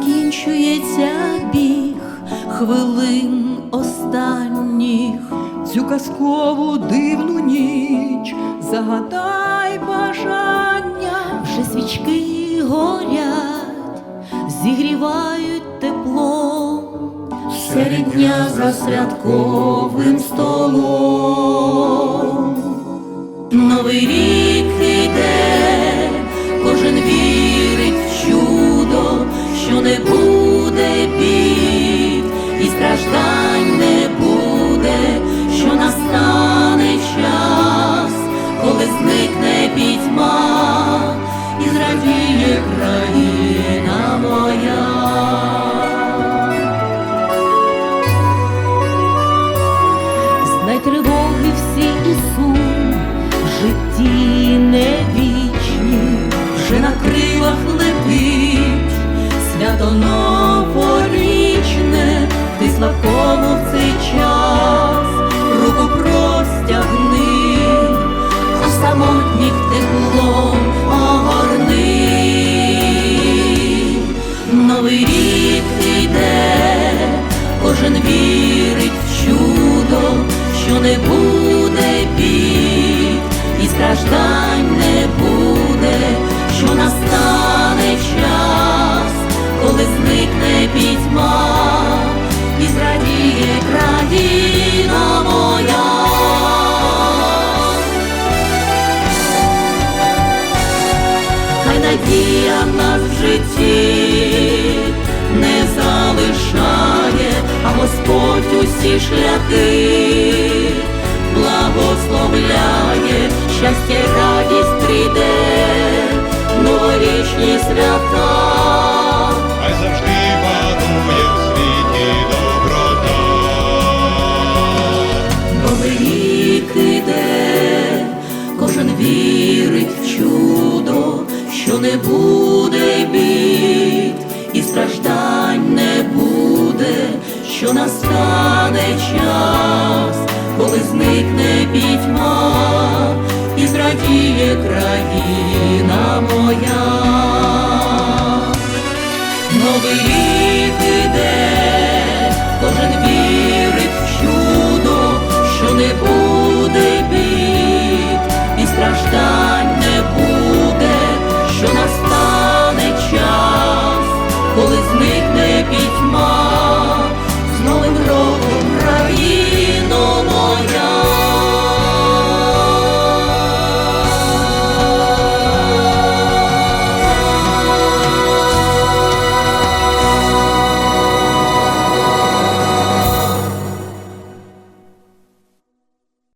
закінчується біг хвилин останніх, цю казкову дивну ніч, загадай бажання, вже свічки горять, зігрівають тепло, серед дня за святковим страждань не буде, що настане час, коли зникне пітьма, і зрадіє країна моя. Знай тривоги всі і сум, в житті не вічні, вже на крилах летить, свято ти слабкому в цей час, руку простягни, а самотніх теплом огорни. Новий рік іде, кожен вірить в чудо, що не буде бід, і страждань не буде, надія нас в житті не залишає, а Господь усі шляхи благословляє, щастя радість прийде, новорічні свята. Хай завжди панує в світі доброта. Новий рік іде, кожен вірить в чудо, що не буде бід, і страждань не буде, що настане час, коли зникне пітьма, і зрадіє країна моя.